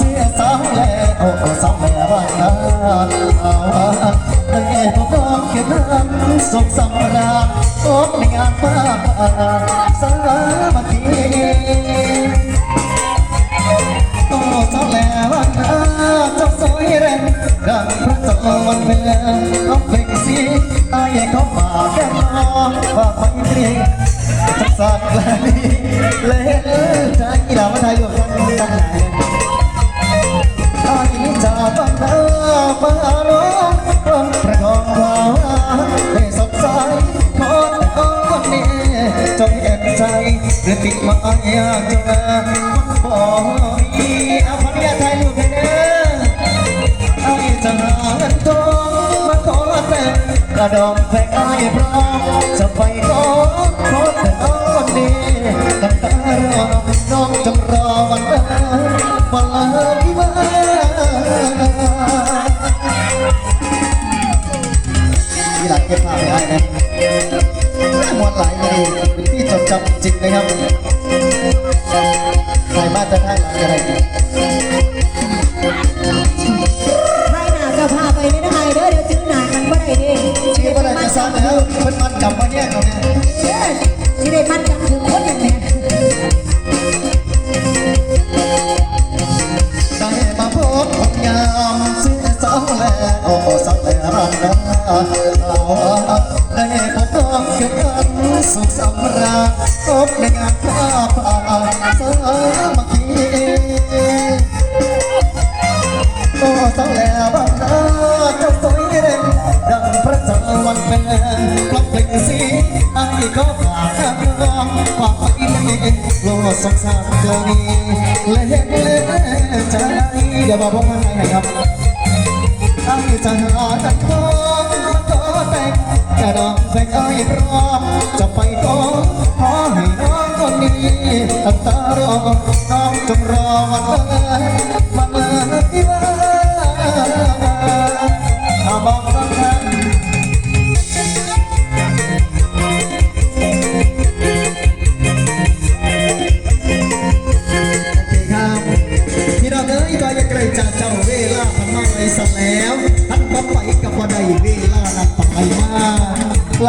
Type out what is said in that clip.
สียสาวแลโอ้โอ้สาวแม่บ้านนาได้พบน้องเขียนน้ำสุขสำราญพบในงานป้าสามัคคีโอ้สาวแล้วนนาเจ้าสวยเร่งดัง ไอายเขามาแก้มน้อว่าไปเรีจักสักแลนี่เล่ใจกีฬาวมาไทยรวมกันกันไหนไอายจะบังเอิญมาน้องต้องประคองความให้สดใสขอแต่คนนี้จงเห็นใจหรือติดมาอยากจะบอกอีเอา ระดองแพงไอ้พร้อมจะไปขอขอแต่น้องคนนี้ตั้งตารอน้องจำรอวันเดินวันเลยว่าที่หลังเก็บภาพไว้ได้นะมวนหลายเลยเป็นที่จดจำจริงนะครับใครมาจะได้หลังอะไรดี จะซ้ำแล้วเพิ่นมันกลับมาเนี่ยเขาเนี่ยเด้อที่ได้มันกันถึงคนอย่างเนี้ยได้มาพบคนงามซื้อสาวแลโอ้สาวแลรันนาได้พบน้องเกิดกันสุขสำราญพบในงานข้าป่าสา โลกสงสารเกลนี้เล่นเล่นใจเดี๋ยวบอกพวกมันให้ครับไอ้งใจหาตัดทองมาขอแต่งกระดองแฟงไอ้พร้อมจะไปขอขอให้น้องคนนี้ตั้งตารอน้องจงรอวันเลิศวันเลยที่ว่า